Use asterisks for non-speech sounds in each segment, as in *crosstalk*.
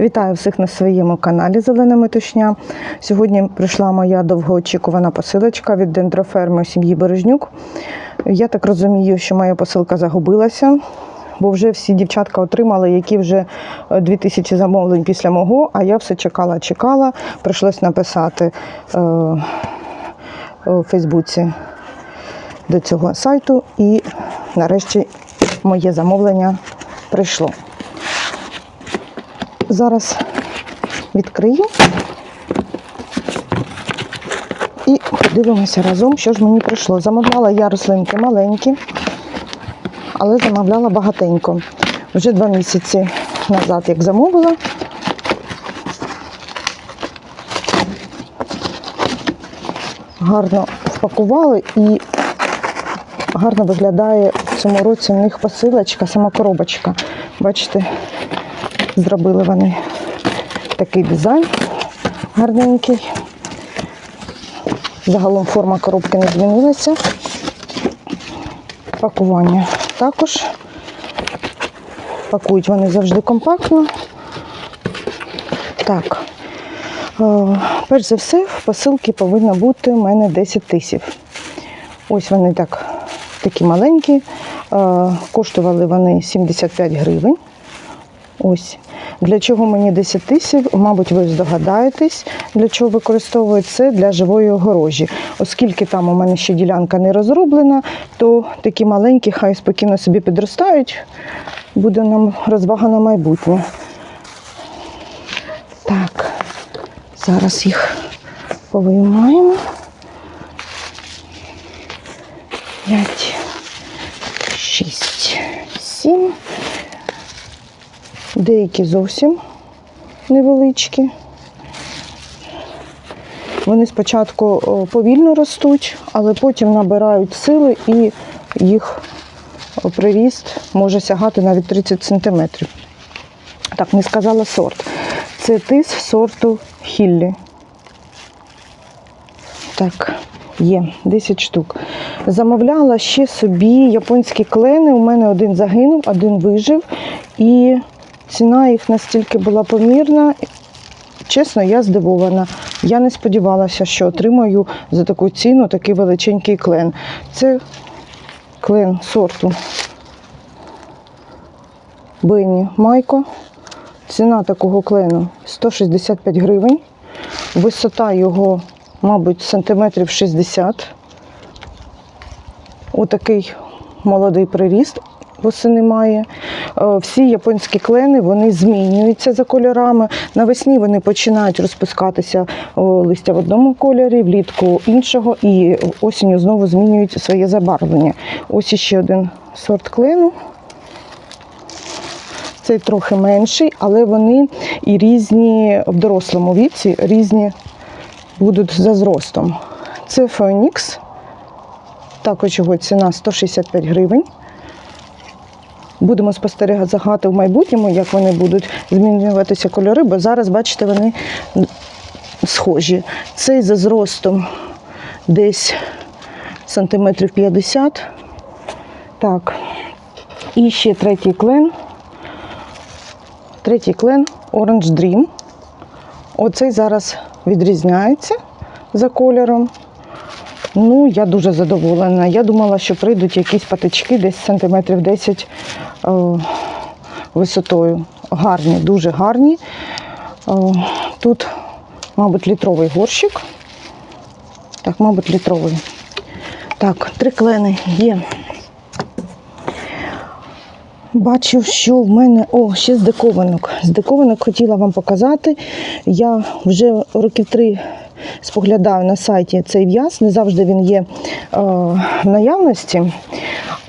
Вітаю всіх на своєму каналі Зелена Метушня. Сьогодні прийшла моя довгоочікувана посилочка від дендроферми сім'ї Бережнюк. Я так розумію, що моя посилка загубилася, бо вже всі дівчатка отримали, які вже е, 2000 замовлень після мого, а я все чекала, чекала. Прийшлось написати е, у Фейсбуці до цього сайту, і нарешті моє замовлення прийшло. Зараз відкрию і подивимося разом, що ж мені прийшло. Замовляла я рослинки маленькі, але замовляла багатенько. Вже два місяці назад, як замовила. Гарно впакували і гарно виглядає в цьому році в них посилочка, сама коробочка. Бачите, зробили вони такий дизайн гарненький. Загалом форма коробки не змінилася. Пакування також. Пакують вони завжди компактно. Так. Е, Перш за все, в посилці повинно бути у мене 10 тисяч. Ось вони так, такі маленькі. Е, Коштували вони 75 гривень. Ось. Для чого мені 10 тисяч? Мабуть, ви здогадаєтесь, для чого використовують це для живої огорожі. Оскільки там у мене ще ділянка не розроблена, то такі маленькі хай спокійно собі підростають. Буде нам розвага на майбутнє. Так, зараз їх повиймаємо. П'ять, шість, сім. Деякі зовсім невеличкі. Вони спочатку повільно ростуть, але потім набирають сили і їх о, приріст може сягати навіть 30 см. Так, не сказала сорт. Це тис сорту Хіллі. Так, є 10 штук. Замовляла ще собі японські клени. У мене один загинув, один вижив. І ціна їх настільки була помірна. Чесно, я здивована. Я не сподівалася, що отримаю за таку ціну такий величенький клен. Це клен сорту Бенні Майко. Ціна такого клену 165 гривень. Висота його, мабуть, сантиметрів 60. Отакий молодий приріст восени має. Е, Всі японські клени вони змінюються за кольорами. Навесні вони починають розпускатися листя в одному кольорі, влітку іншого, і осінню знову змінюють своє забарвлення. Ось іще один сорт клену. Цей трохи менший, але вони і різні в дорослому віці, різні будуть за зростом. Це Феонікс. Також його ціна 165 гривень. Будемо спостерігати в майбутньому, як вони будуть змінюватися кольори, бо зараз, бачите, вони схожі. Цей за зростом десь сантиметрів 50. Так. І ще третій клен. Третій клен Orange Dream. Оцей зараз відрізняється за кольором. Ну, я дуже задоволена. Я думала, що прийдуть якісь патички десь сантиметрів 10 е, висотою. Гарні, дуже гарні. Е, тут, мабуть, літровий горщик. Так, мабуть, літровий. Так, три клени є. Бачу, що в мене. О, ще з диковинок. З диковинок хотіла вам показати. Я вже років три споглядаю на сайті цей в'яз. Не завжди він є е, в наявності,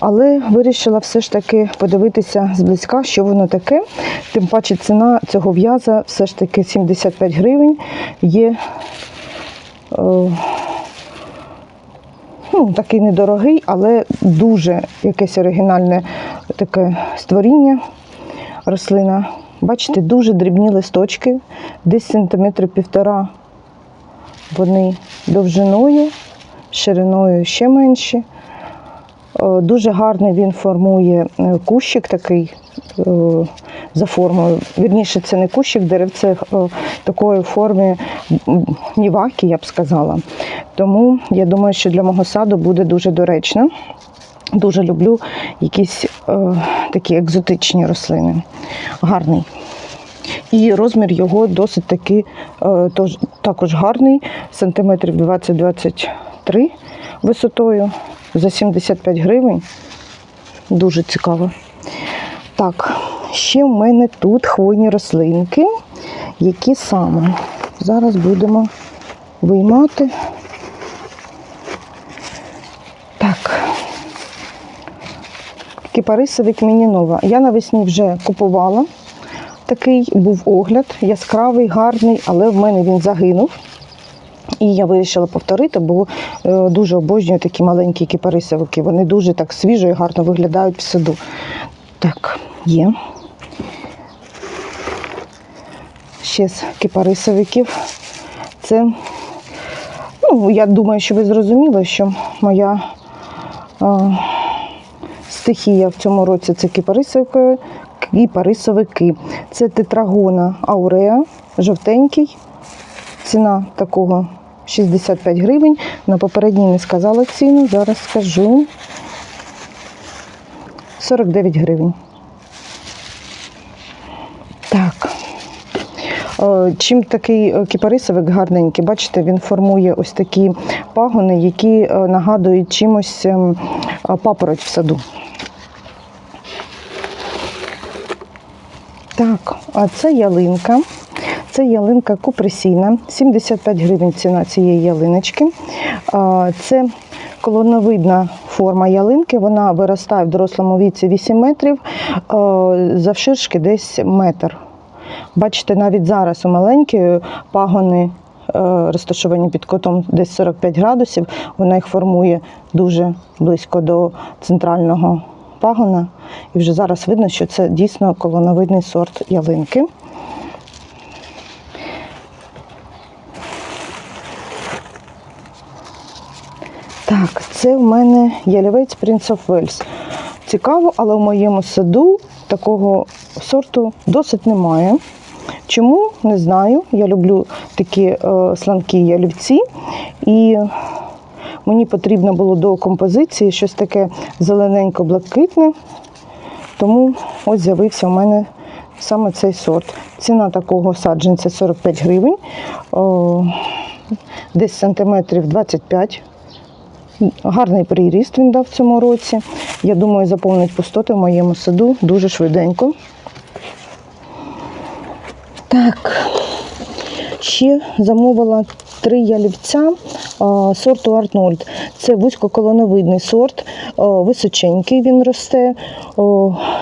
але вирішила все ж таки подивитися зблизька, що воно таке. Тим паче ціна цього в'яза все ж таки 75 гривень. Є е, ну, такий недорогий, але дуже якесь оригінальне таке створіння, рослина. Бачите, дуже дрібні листочки, десь сантиметри півтора вони довжиною, шириною ще менші. Е, Дуже гарний він формує е, кущик такий е, за формою. Вірніше, це не кущик, деревце такої форми ніваки, я б сказала. Тому я думаю, що для мого саду буде дуже доречно. Дуже люблю якісь такі екзотичні рослини. Гарний. І розмір його досить таки е, також гарний, сантиметрів 20-23 висотою за 75 гривень. Дуже цікаво. Так, ще в мене тут хвойні рослинки. Які саме? Зараз будемо виймати. Так. Кипарисовик Мінінова. Я навесні вже купувала. Такий був огляд, яскравий, гарний, але в мене він загинув. І я вирішила повторити, бо е, дуже обожнюю такі маленькі кипарисовики. Вони дуже так свіжо і гарно виглядають в саду. Так, є. Ще з кипарисовиків. Це, ну, я думаю, що ви зрозуміли, що моя е, стихія в цьому році це кипарисовики, кипарисовики. Це тетрагона ауреа, жовтенький. Ціна такого 65 гривень. На попередній не сказала ціну, зараз скажу. 49 гривень. Так. Е, Чим такий е, кіпарисовик гарненький, бачите, він формує ось такі пагони, які е, нагадують чимось ем, папороть в саду. Так, а це ялинка. Це ялинка купресійна, 75 гривень ціна цієї ялиночки. Це колоновидна форма ялинки. Вона виростає в дорослому віці 8 метрів, завширшки десь метр. Бачите, навіть зараз у маленькі пагони е, розташовані під кутом десь 45 градусів. Вона їх формує дуже близько до центрального пагона. І вже зараз видно, що це дійсно колоновидний сорт ялинки. Так, це в мене ялівець Prince of Wales. Цікаво, але в моєму саду такого сорту досить немає. Чому? Не знаю. Я люблю такі е, сланкі ялівці. І мені потрібно було до композиції щось таке зелененько-блакитне. Тому ось з'явився у мене саме цей сорт. Ціна такого саджанця 45 гривень, О, десь сантиметрів 25 Гарний приріст він дав в цьому році. Я думаю, заповнить пустоти в моєму саду дуже швиденько. Так, ще замовила три ялівця сорту Арнольд. Це вузькоколоновидний сорт, височенький він росте.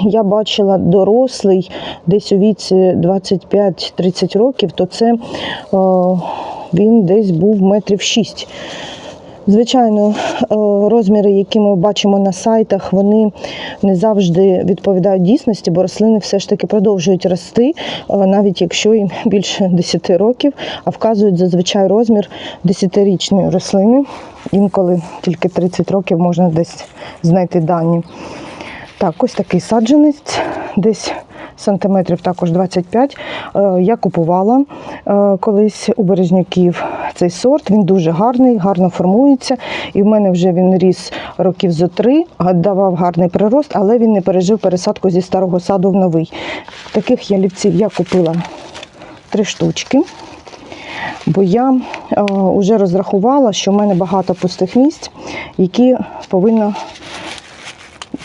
Я бачила дорослий, десь у віці 25-30 років, то це він десь був метрів 6. Звичайно, е, розміри, які ми бачимо на сайтах, вони не завжди відповідають дійсності, бо рослини все ж таки продовжують рости, е, навіть якщо їм *laughs* більше 10 років, а вказують зазвичай розмір 10-річної рослини. Інколи тільки 30 років можна десь знайти дані. Так, ось такий саджанець, десь сантиметрів також 25. Е, Я купувала колись у березняків цей сорт. Він дуже гарний, гарно формується. І в мене вже він ріс років зо три, давав гарний прирост, але він не пережив пересадку зі старого саду в новий. Таких ялівців я купила три штучки. Бо я вже розрахувала, що в мене багато пустих місць, які повинна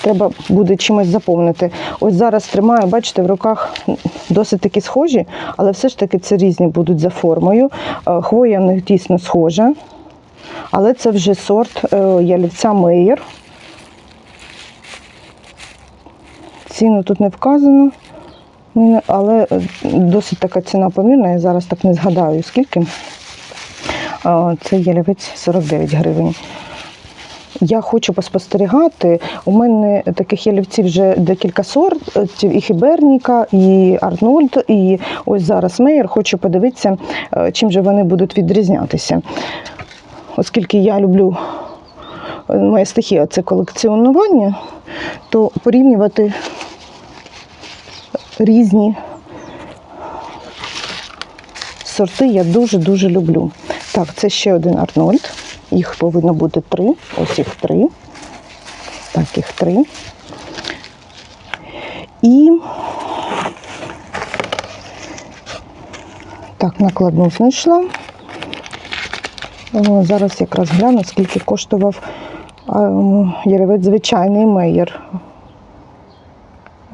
треба буде чимось заповнити. Ось зараз тримаю, бачите, в руках досить таки схожі, але все ж таки це різні будуть за формою. Е, Хвоя в них дійсно схожа, але це вже сорт е, ялівця Мейер. Ціну тут не вказано, ну, але е, досить така ціна помірна, я зараз так не згадаю, скільки. Це ялівець 49 гривень. Я хочу поспостерігати. У мене таких ялівців вже декілька сортів, і Хіберніка, і Арнольд, і ось зараз Мейер. Хочу подивитися, е, чим же вони будуть відрізнятися. Оскільки я люблю е, моя стихія це колекціонування, то порівнювати різні сорти я дуже-дуже люблю. Так, це ще один Арнольд. Їх повинно бути три. Ось їх три. Так, їх три. І так, накладну знайшла. О, зараз якраз гляну, скільки коштував ялівець звичайний меєр.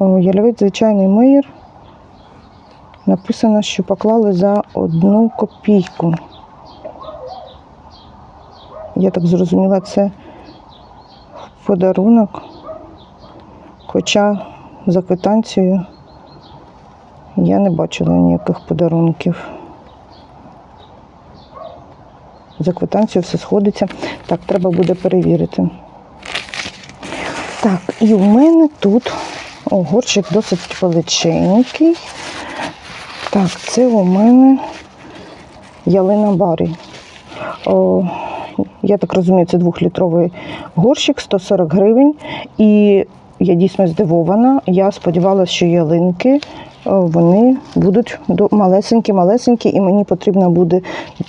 Ялівець звичайний меєр. Написано, що поклали за одну копійку. Я так зрозуміла, це подарунок. Хоча за квитанцією я не бачила ніяких подарунків. За квитанцією все сходиться. Так, треба буде перевірити. Так, і у мене тут о, досить величенький. Так, це у мене ялина Барі. Я так розумію, це двохлітровий горщик, 140 гривень. І я дійсно здивована. Я сподівалася, що ялинки вони будуть малесенькі-малесенькі, і мені потрібно буде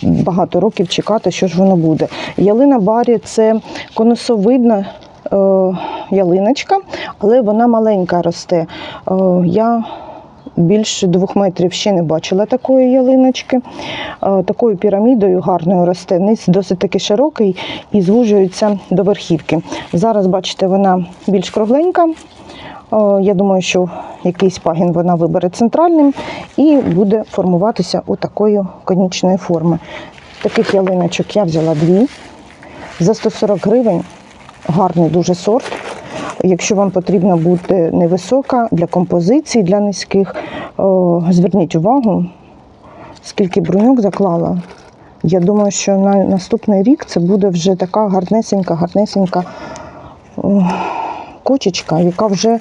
багато років чекати, що ж воно буде. Ялина Барі це конусовидна е, ялиночка, але вона маленька росте. Е, я більше двох метрів ще не бачила такої ялиночки. Е, Такою пірамідою гарною росте. Низ досить таки широкий і звужується до верхівки. Зараз, бачите, вона більш кругленька. Е, Я думаю, що якийсь пагін вона вибере центральним і буде формуватися у такої конічної форми. Таких ялиночок я взяла дві. За 140 гривень гарний дуже сорт. Якщо вам потрібна бути невисока для композиції, для низьких, зверніть увагу, скільки бруньок заклала. Я думаю, що на наступний рік це буде вже така гарнесенька, гарнесенька кочечка, яка вже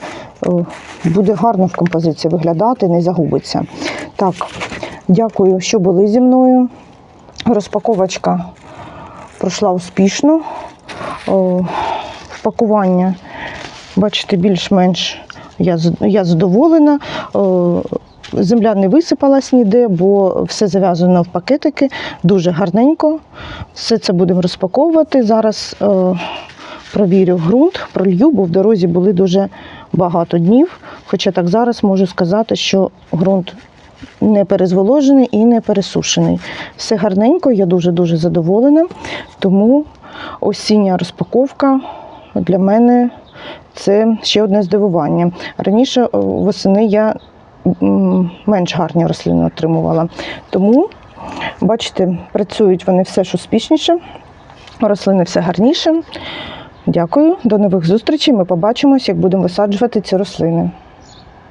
буде гарно в композиції виглядати, не загубиться. Так, дякую, що були зі мною. Розпаковочка пройшла успішно. О, Впакування, бачите, більш-менш я, я задоволена. Земля не висипалась ніде, бо все зав'язано в пакетики, дуже гарненько. Все це будемо розпаковувати. Зараз е, провірю ґрунт, пролью, бо в дорозі були дуже багато днів. Хоча так зараз можу сказати, що ґрунт не перезволожений і не пересушений. Все гарненько, я дуже-дуже задоволена. Тому осіння розпаковка для мене це ще одне здивування. Раніше восени я менш гарні рослини отримувала. Тому, бачите, працюють вони все ж успішніше, рослини все гарніше. Дякую, до нових зустрічей. Ми побачимось, як будемо висаджувати ці рослини.